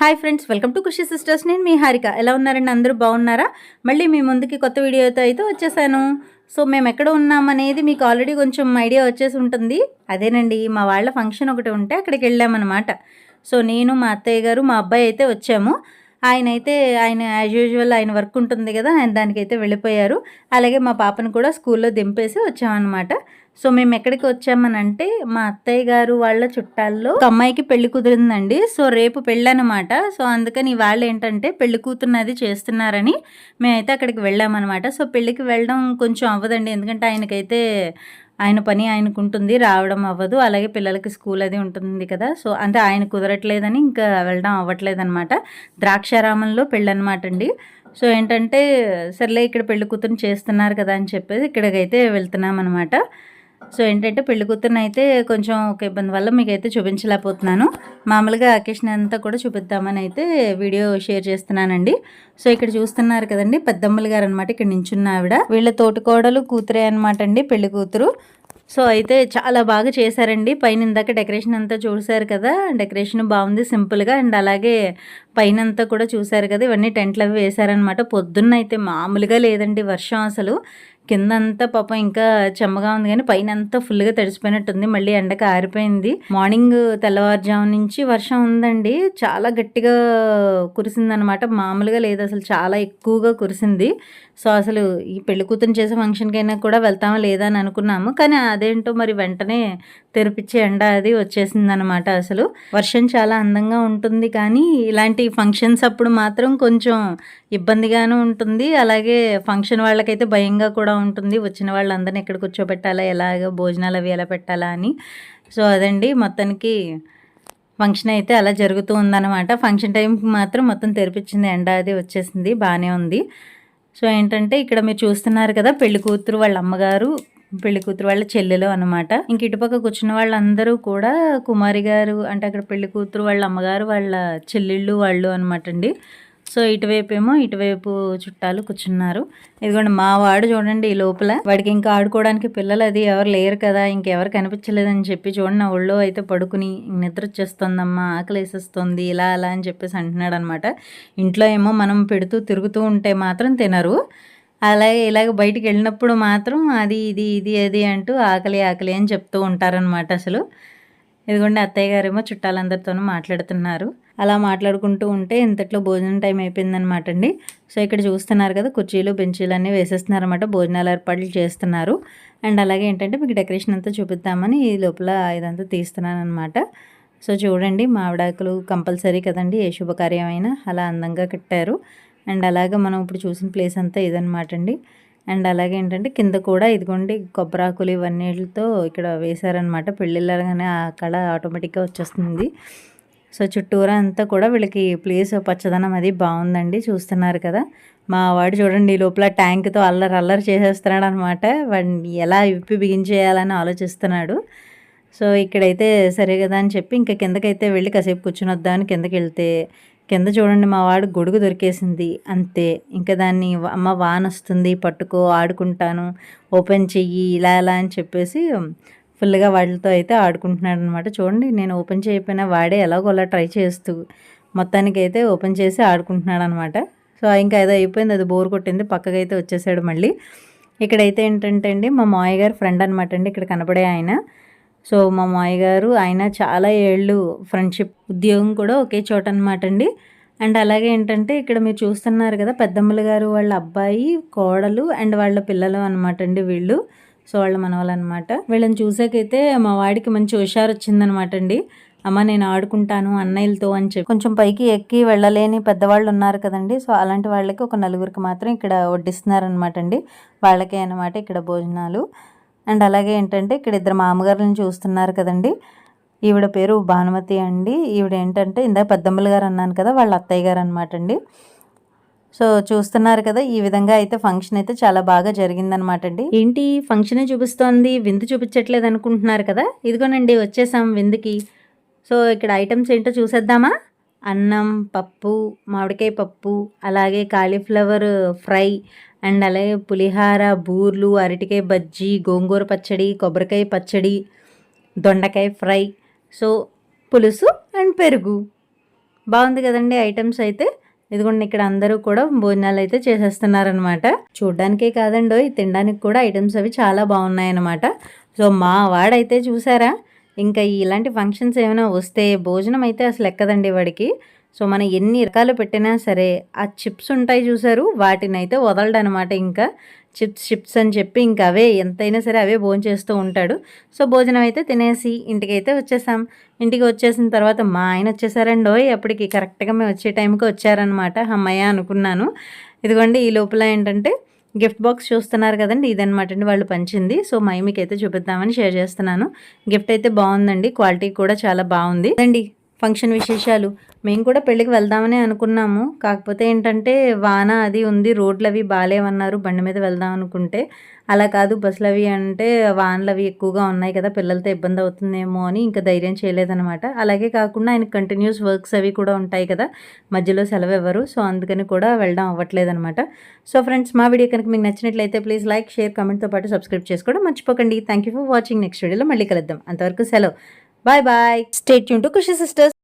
Hi friends welcome to Khushi sisters. నేను మీ హారిక. ఎలా ఉన్నారండి? అందరూ బాగున్నారా? మళ్ళీ మీ ముందుకి కొత్త వీడియోతో అయితే వచ్చేసాను. సో మేము ఎక్కడ ఉన్నామనేది మీకు ఆల్రెడీ కొంచెం ఐడియా వచ్చేసి ఉంటుంది. అదేనండి మా వాళ్ళ ఫంక్షన్ ఒకటి ఉంటే అక్కడికి వెళ్ళామన్నమాట. సో నేను మా అత్తయ్య గారు మా అబ్బాయి అయితే వచ్చాము. ఆయన అయితే ఆయన యాజ్ యూజువల్ ఆయన వర్క్ ఉంటుంది కదా ఆయన దానికైతే వెళ్ళిపోయారు. అలాగే మా పాపను కూడా స్కూల్లో దింపేసి వచ్చామన్నమాట. సో మేము ఎక్కడికి వచ్చామనంటే మా అత్తయ్య గారు వాళ్ళ చుట్టాల్లో ఒక అమ్మాయికి పెళ్ళి కుదిరిందండి. సో రేపు పెళ్ళి అనమాట సో అందుకని వాళ్ళు ఏంటంటే పెళ్ళి కూతున్నది చేస్తున్నారని మేమైతే అక్కడికి వెళ్ళామన్నమాట సో పెళ్ళికి వెళ్ళడం కొంచెం అవ్వదండి. ఎందుకంటే ఆయనకైతే ఆయన పని ఆయనకు ఉంటుంది రావడం అవ్వదు. అలాగే పిల్లలకి స్కూల్ అది ఉంటుంది కదా. సో అంటే ఆయన కుదరట్లేదని ఇంకా వెళ్ళడం అవ్వట్లేదు అనమాట ద్రాక్షారామంలో పెళ్ళి అనమాట అండి సో ఏంటంటే సర్లే ఇక్కడ పెళ్ళి కూతురు చేస్తున్నారు కదా అని చెప్పేసి ఇక్కడికైతే వెళ్తున్నాం అనమాట సో ఏంటంటే పెళ్ళి కూతురుని అయితే కొంచెం ఒక ఇబ్బంది వల్ల మీకు అయితే చూపించలేకపోతున్నాను. మామూలుగా అకేషన్ అంతా కూడా చూపిద్దామని అయితే వీడియో షేర్ చేస్తున్నానండి. సో ఇక్కడ చూస్తున్నారు కదండి పెద్దమ్మలు గారు అనమాట ఇక్కడ నించున్న ఆవిడ. వీళ్ళ తోటికోడలు కూతురే అనమాట అండి పెళ్ళి కూతురు. సో అయితే చాలా బాగా చేశారండి. పైన ఇందాక డెకరేషన్ అంతా చూసారు కదా డెకరేషన్ బాగుంది సింపుల్గా అండ్ అలాగే పైన అంతా కూడా చూసారు కదా ఇవన్నీ టెంట్లు అవి వేశారనమాట పొద్దున్న అయితే మామూలుగా లేదండి వర్షం అసలు. కిందంతా పాపం ఇంకా చెమ్మగా ఉంది కానీ పైన అంతా ఫుల్గా తడిసిపోయినట్టుంది. మళ్ళీ ఎండకు ఆరిపోయింది. మార్నింగ్ తెల్లవారుజాము నుంచి వర్షం ఉందండి. చాలా గట్టిగా కురిసిందనమాట. మామూలుగా లేదు. అసలు చాలా ఎక్కువగా కురిసింది. సో అసలు ఈ పెళ్ళి కూతురు చేసే ఫంక్షన్కైనా కూడా వెళ్తామా లేదా అని అనుకున్నాము. కానీ అదేంటో మరి వెంటనే తెరిపించే ఎండ అది వచ్చేసింది అనమాట అసలు. వర్షం చాలా అందంగా ఉంటుంది కానీ ఇలాంటి ఫంక్షన్స్ అప్పుడు మాత్రం కొంచెం ఇబ్బందిగాను ఉంటుంది. అలాగే ఫంక్షన్ వాళ్ళకైతే భయంగా కూడా ఉంటుంది వచ్చిన వాళ్ళందరినీ ఎక్కడ కూర్చోబెట్టాలా ఎలాగ భోజనాలు అవి ఎలా పెట్టాలా అని. సో అదండి. మొత్తానికి ఫంక్షన్ అయితే అలా జరుగుతూ ఉందన్నమాట. ఫంక్షన్ టైంకి మాత్రం మొత్తం తెరిపించింది ఎండ అది వచ్చేసింది బాగానే ఉంది. సో ఏంటంటే ఇక్కడ మీరు చూస్తున్నారు కదా పెళ్ళి కూతురు వాళ్ళ అమ్మగారు పెళ్ళి కూతురు వాళ్ళ చెల్లెలు అనమాట ఇంక ఇటుపక్క కూర్చున్న వాళ్ళందరూ కూడా కుమారి గారు అంటే అక్కడ పెళ్ళి కూతురు వాళ్ళ అమ్మగారు వాళ్ళ చెల్లెళ్ళు వాళ్ళు అనమాట అండి. సో ఇటువైపు ఏమో ఇటువైపు చుట్టాలు కూర్చున్నారు. ఇదిగోండి మా వాడు చూడండి ఈ లోపల. వాడికి ఇంకా ఆడుకోవడానికి పిల్లలు అది ఎవరు లేరు కదా ఇంకెవరు కనిపించలేదని చెప్పి చూడండి నా ఒళ్ళో అయితే పడుకుని నిద్ర వచ్చేస్తుందమ్మా ఆకలి వేసేస్తుంది ఇలా అలా అని చెప్పేసి అంటున్నాడు అనమాట ఇంట్లో ఏమో మనం పెడుతూ తిరుగుతూ ఉంటే మాత్రం తినరు. అలాగే ఇలాగ బయటికి వెళ్ళినప్పుడు మాత్రం అది ఇది ఇది అది అంటూ ఆకలి ఆకలి అని చెప్తూ ఉంటారనమాట అసలు. ఇదిగోండి అత్తయ్య గారేమో చుట్టాలందరితోనూ మాట్లాడుతున్నారు. అలా మాట్లాడుకుంటూ ఉంటే ఇంతట్లో భోజనం టైం అయిపోయిందనమాట అండి. సో ఇక్కడ చూస్తున్నారు కదా కుర్చీలు బెంచీలు అన్నీ వేసేస్తున్నారనమాట భోజనాలు ఏర్పాట్లు చేస్తున్నారు. అండ్ అలాగే ఏంటంటే మీకు డెకరేషన్ అంతా చూపిద్దామని ఈ లోపల ఇదంతా తీస్తున్నాను అనమాట సో చూడండి మామిడాకులు కంపల్సరీ కదండి ఏ శుభకార్యమైనా అలా అందంగా కట్టారు. అండ్ అలాగే మనం ఇప్పుడు చూసిన ప్లేస్ అంతా ఇదనమాట అండి. అండ్ అలాగే ఏంటంటే కింద కూడా ఇదిగోండి కొబ్బరాకులు ఇవన్నీతో ఇక్కడ వేశారనమాట పెళ్ళిళ్ళగానే ఆ కళ ఆటోమేటిక్గా వచ్చేస్తుంది. సో చుట్టూరా అంతా కూడా వీళ్ళకి ప్లేస్ పచ్చదనం అది బాగుందండి. చూస్తున్నారు కదా. మా వాడు చూడండి ఈ లోపల ట్యాంక్తో అల్లరి అల్లరి చేసేస్తున్నాడు అనమాట వాడిని ఎలా విప్పి బిగించేయాలని ఆలోచిస్తున్నాడు. సో ఇక్కడైతే సరే కదా అని చెప్పి ఇంకా కిందకైతే వెళ్ళి కాసేపు కూర్చుని వద్దామని కిందకి వెళ్తే కింద చూడండి మా వాడు గొడుగు దొరికేసింది. అంతే ఇంకా దాన్ని అమ్మ వాన వస్తుంది పట్టుకో ఆడుకుంటాను ఓపెన్ చెయ్యి ఇలా ఇలా అని చెప్పేసి ఫుల్గా వాటితో అయితే ఆడుకుంటున్నాడు అనమాట చూడండి నేను ఓపెన్ చేయకపోయినా వాడే ఎలాగో అలా ట్రై చేస్తూ మొత్తానికి అయితే ఓపెన్ చేసి ఆడుకుంటున్నాడు అనమాట సో ఇంకా ఏదో అయిపోయింది అది బోర్ కొట్టింది పక్కకైతే అయితే వచ్చేసాడు మళ్ళీ. ఇక్కడైతే ఏంటంటే అండి మా మాయ గారు ఫ్రెండ్ అనమాట అండి ఇక్కడ కనబడే ఆయన. సో మా మావయ్య గారు ఆయన చాలా ఏళ్ళు ఫ్రెండ్షిప్ ఉద్యోగం కూడా ఒకే చోట అనమాట అండి అండ్ అలాగే ఏంటంటే ఇక్కడ మీరు చూస్తున్నారు కదా పెద్దమ్మల గారు వాళ్ళ అబ్బాయి కోడలు అండ్ వాళ్ళ పిల్లలు అనమాట అండి వీళ్ళు. సో వాళ్ళ మనవాళ్ళు అనమాట వీళ్ళని చూసాకైతే మా వాడికి మంచి హుషారు వచ్చిందనమాట అండి అమ్మ నేను ఆడుకుంటాను అన్నయ్యలతో అని చెప్పి. కొంచెం పైకి ఎక్కి వెళ్ళలేని పెద్దవాళ్ళు ఉన్నారు కదండి. సో అలాంటి వాళ్ళకి ఒక నలుగురికి మాత్రం ఇక్కడ వడ్డిస్తున్నారనమాట అండి వాళ్ళకే అనమాట ఇక్కడ భోజనాలు. అండ్ అలాగే ఏంటంటే ఇక్కడ ఇద్దరు మామగారులను చూస్తున్నారు కదండి. ఈవిడ పేరు భానుమతి అండి. ఈవిడ ఏంటంటే ఇందాక పెద్దమ్మలు గారు అన్నాను కదా వాళ్ళ అత్తయ్య గారు అనమాట అండి. సో చూస్తున్నారు కదా ఈ విధంగా అయితే ఫంక్షన్ అయితే చాలా బాగా జరిగిందనమాట అండి. ఏంటి ఫంక్షనే చూపిస్తోంది విందు చూపించట్లేదు అనుకుంటున్నారు కదా? ఇదిగోనండి వచ్చేసాం విందుకి. సో ఇక్కడ ఐటమ్స్ ఏంటో చూసేద్దామా? అన్నం పప్పు మామిడికాయ పప్పు అలాగే కాలీఫ్లవర్ ఫ్రై అండ్ అలాగే పులిహార బూర్లు అరటికాయ బజ్జీ గోంగూర పచ్చడి కొబ్బరికాయ పచ్చడి దొండకాయ ఫ్రై. సో పులుసు అండ్ పెరుగు. బాగుంది కదండి ఐటమ్స్ అయితే. ఇదిగోండి ఇక్కడ అందరూ కూడా భోజనాలు అయితే చేసేస్తున్నారనమాట చూడ్డానికే కాదండో తినడానికి కూడా ఐటమ్స్ అవి చాలా బాగున్నాయన్నమాట. సో మా వాడైతే చూసారా ఇంకా ఇలాంటి ఫంక్షన్స్ ఏమైనా వస్తే భోజనం అయితే అసలు ఎక్కదండి వాడికి. సో మనం ఎన్ని రకాలు పెట్టినా సరే ఆ చిప్స్ ఉంటాయి చూసారు వాటిని అయితే వదలడనమాట ఇంకా. చిప్స్ చిప్స్ అని చెప్పి ఇంకా అవే ఎంతైనా సరే అవే భోంచేస్తూ ఉంటాడు. సో భోజనం అయితే తినేసి ఇంటికైతే వచ్చేసాం. ఇంటికి వచ్చేసిన తర్వాత మా ఆయన వచ్చేసారండి ఓయ్ అప్పటికి కరెక్ట్గా మేము వచ్చే టైంకి వచ్చారనమాట అమ్మయ్య అనుకున్నాను. ఇదిగోండి ఈ లోపల ఏంటంటే గిఫ్ట్ బాక్స్ చూస్తున్నారు కదండి ఇదనమాట అండి వాళ్ళు పంచింది. సో మై మీకు అయితే చూపిద్దామని షేర్ చేస్తున్నాను. గిఫ్ట్ అయితే బాగుందండి క్వాలిటీ కూడా చాలా బాగుంది. అండి ఫంక్షన్ విశేషాలు. మేము కూడా పెళ్ళికి వెళ్దామని అనుకున్నాము. కాకపోతే ఏంటంటే వాన అది ఉంది రోడ్లు అవి బాగాలేవన్నారు బండి మీద వెళ్దాం అనుకుంటే. అలా కాదు బస్సులు అవి అంటే వానలు అవి ఎక్కువగా ఉన్నాయి కదా పిల్లలతో ఇబ్బంది అవుతుందేమో అని ఇంకా ధైర్యం చేయలేదనమాట అలాగే కాకుండా ఆయన కంటిన్యూస్ వర్క్స్ అవి కూడా ఉంటాయి కదా మధ్యలో సెలవు ఇవ్వరు సో అందుకని కూడా వెళ్ళడం అవ్వట్లేదనమాట సో ఫ్రెండ్స్ మా వీడియో కనుక మీకు నచ్చినట్లయితే ప్లీజ్ లైక్ షేర్ కమెంట్తో పాటు సబ్స్క్రైబ్ చేసుకోవడం మర్చిపోకండి. Thank you for watching next వీడియోలో మళ్ళీ కలుద్దాం. అంతవరకు సెలవు. Bye bye. Stay tuned to Kushi Sisters.